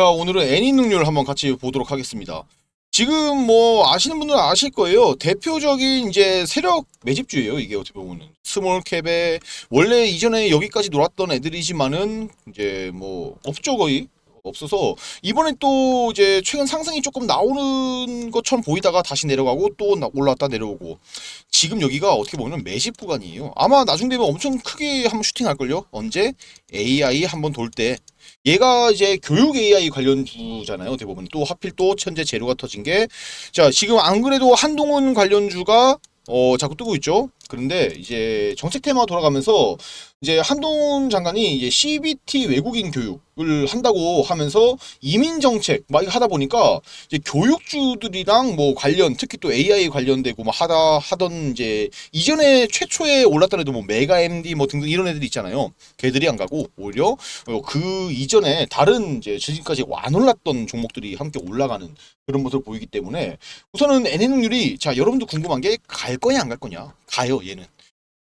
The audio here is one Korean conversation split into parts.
자, 오늘은 애니 능률 한번 같이 보도록 하겠습니다. 지금 뭐 아시는 분들은 아실 거예요. 대표적인 이제 세력 매집주예요. 이게 어떻게 보면은 스몰캡에 원래 이전에 여기까지 놀았던 애들이지만은 이제 뭐 거의 없어서 이번에 또 이제 최근 상승이 조금 나오는 것처럼 보이다가 다시 내려가고 또 나- 올라왔다 내려오고 지금 여기가 어떻게 보면 매집 구간이에요. 아마 나중 되면 엄청 크게 한번 슈팅할 걸요. 언제 AI 한번 돌 때 얘가 이제 교육 AI 관련주잖아요. 보면 또 하필 또 현재 재료가 터진 게 자 지금 안 그래도 한동훈 관련주가 어 자꾸 뜨고 있죠. 그런데 이제 정책 테마 돌아가면서 이제 한동훈 장관이 이제 CBT 외국인 교육을 한다고 하면서 이민 정책 막 하다 보니까 이제 교육주들이랑 뭐 관련 특히 또 AI 관련되고 뭐 하다 하던 이제 이전에 최초에 올랐던 애도 뭐 메가 MD 뭐 등등 이런 애들이 있잖아요. 걔들이 안 가고 오히려 어, 그 이전에 다른 이제 지금까지 안 올랐던 종목들이 함께 올라가는 그런 모습을 보이기 때문에 우선은 NN율이 자 여러분도 궁금한 게 갈 거냐 안 갈 거냐 가요 얘는.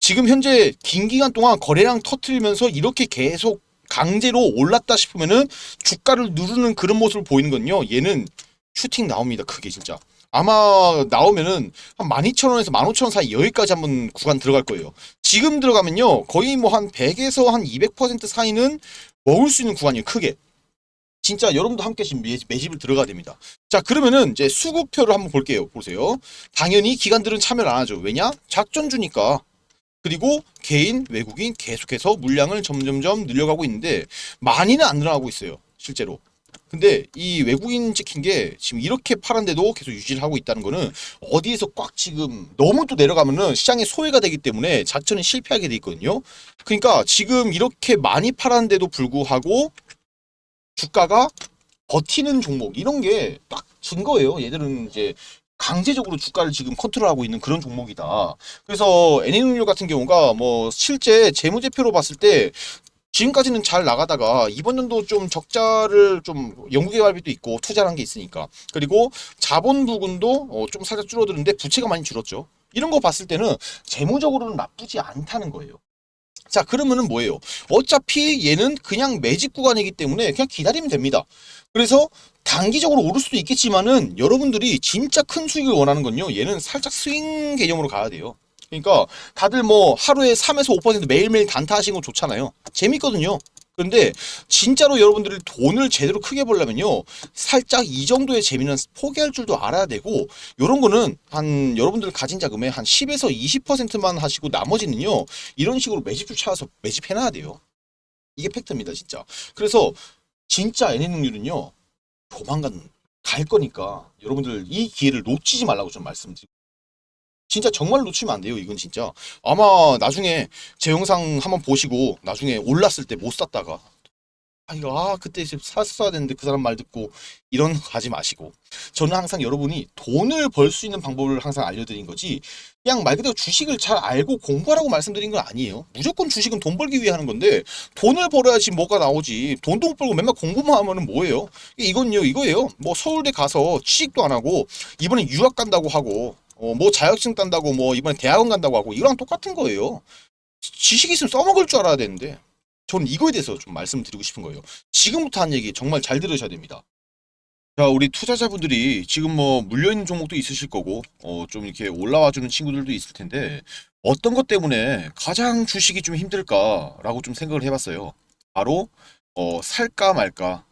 지금 현재 긴 기간 동안 거래량 터트리면서 이렇게 계속 강제로 올랐다 싶으면은 주가를 누르는 그런 모습을 보이는 건요. 얘는 슈팅 나옵니다 크게 진짜. 아마 나오면은 한 12,000원에서 15,000원 사이 여기까지 한번 구간 들어갈 거예요. 지금 들어가면요 거의 뭐 한 100에서 한 200% 사이는 먹을 수 있는 구간이에요 크게 진짜 여러분도 함께 지금 매- 매집을 들어가야 됩니다. 자 그러면은 이제 수급표를 한번 볼게요. 보세요. 당연히 기관들은 참여를 안 하죠. 왜냐? 작전주니까. 그리고 개인, 외국인 계속해서 물량을 점점점 늘려가고 있는데 많이는 안 늘어나고 있어요. 실제로. 근데 이 외국인 찍힌 게 지금 이렇게 파란데도 계속 유지를 하고 있다는 거는 어디에서 꽉 지금 너무 또 내려가면은 시장에 소외가 되기 때문에 작전이 실패하게 돼 있거든요. 그러니까 지금 이렇게 많이 팔았는데도 불구하고 주가가 버티는 종목 이런 게 딱 증거예요. 얘들은 이제 강제적으로 주가를 지금 컨트롤하고 있는 그런 종목이다. 그래서 NNU 같은 경우가 뭐 실제 재무제표로 봤을 때 지금까지는 잘 나가다가 이번 연도 좀 적자를 좀 연구개발비도 있고 투자한 게 있으니까 그리고 자본 부분도 어, 좀 살짝 줄어드는데 부채가 많이 줄었죠. 이런 거 봤을 때는 재무적으로는 나쁘지 않다는 거예요. 자 그러면은 뭐예요? 어차피 얘는 그냥 매집 구간이기 때문에 그냥 기다리면 됩니다. 그래서 단기적으로 오를 수도 있겠지만은 여러분들이 진짜 큰 수익을 원하는 건요. 얘는 살짝 스윙 개념으로 가야 돼요. 그러니까 다들 뭐 하루에 3에서 5% 매일매일 단타 하시는 거 좋잖아요. 재밌거든요. 그런데 진짜로 여러분들이 돈을 제대로 크게 벌려면요. 살짝 이 정도의 재미는 포기할 줄도 알아야 되고 요런 거는 한 여러분들 가진 자금의 한 10에서 20%만 하시고 나머지는요. 이런 식으로 매집주 찾아서 매집해놔야 돼요. 이게 팩트입니다, 진짜. 그래서 진짜 NN율은요. 조만간 갈 거니까 여러분들 이 기회를 놓치지 말라고 좀 말씀드리고 진짜 정말 놓치면 안 돼요. 이건 진짜 아마 나중에 제 영상 한번 보시고 나중에 올랐을 때 못 샀다가 아 이거 아 그때 샀어야 되는데 그 사람 말 듣고 이런 거 하지 마시고 저는 항상 여러분이 돈을 벌 수 있는 방법을 항상 알려드린 거지 그냥 말 그대로 주식을 잘 알고 공부하라고 말씀드린 건 아니에요. 무조건 주식은 돈 벌기 위해 하는 건데 돈을 벌어야지 뭐가 나오지. 돈도 못 벌고 맨날 공부만 하면은 뭐예요? 이건요 이거예요. 뭐 서울대 가서 취직도 안 하고 이번에 유학 간다고 하고 어, 뭐 자격증 딴다고 뭐 이번에 대학원 간다고 하고 이거랑 똑같은 거예요. 지식 있으면 써먹을 줄 알아야 되는데 저는 이거에 대해서 좀 말씀드리고 싶은 거예요. 지금부터 한 얘기 정말 잘 들으셔야 됩니다. 자, 우리 투자자분들이 지금 뭐 물려있는 종목도 있으실 거고, 어, 좀 이렇게 올라와주는 친구들도 있을 텐데, 어떤 것 때문에 가장 주식이 좀 힘들까라고 좀 생각을 해봤어요. 바로, 어, 살까 말까, 어,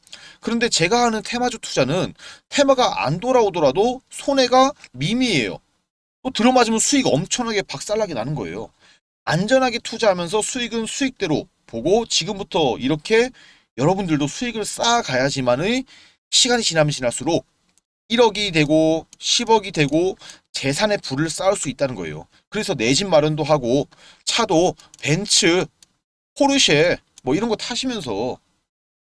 그런데 제가 하는 테마주 투자는 테마가 안 돌아오더라도 손해가 미미해요. 또 들어맞으면 수익 엄청나게 박살나게 나는 거예요. 안전하게 투자하면서 수익은 수익대로 보고 지금부터 이렇게 여러분들도 수익을 쌓아가야지만의 시간이 지나면 지날수록 1억이 되고 10억이 되고 재산의 부를 쌓을 수 있다는 거예요. 그래서 내 집 마련도 하고 차도 벤츠, 포르쉐 뭐 이런 거 타시면서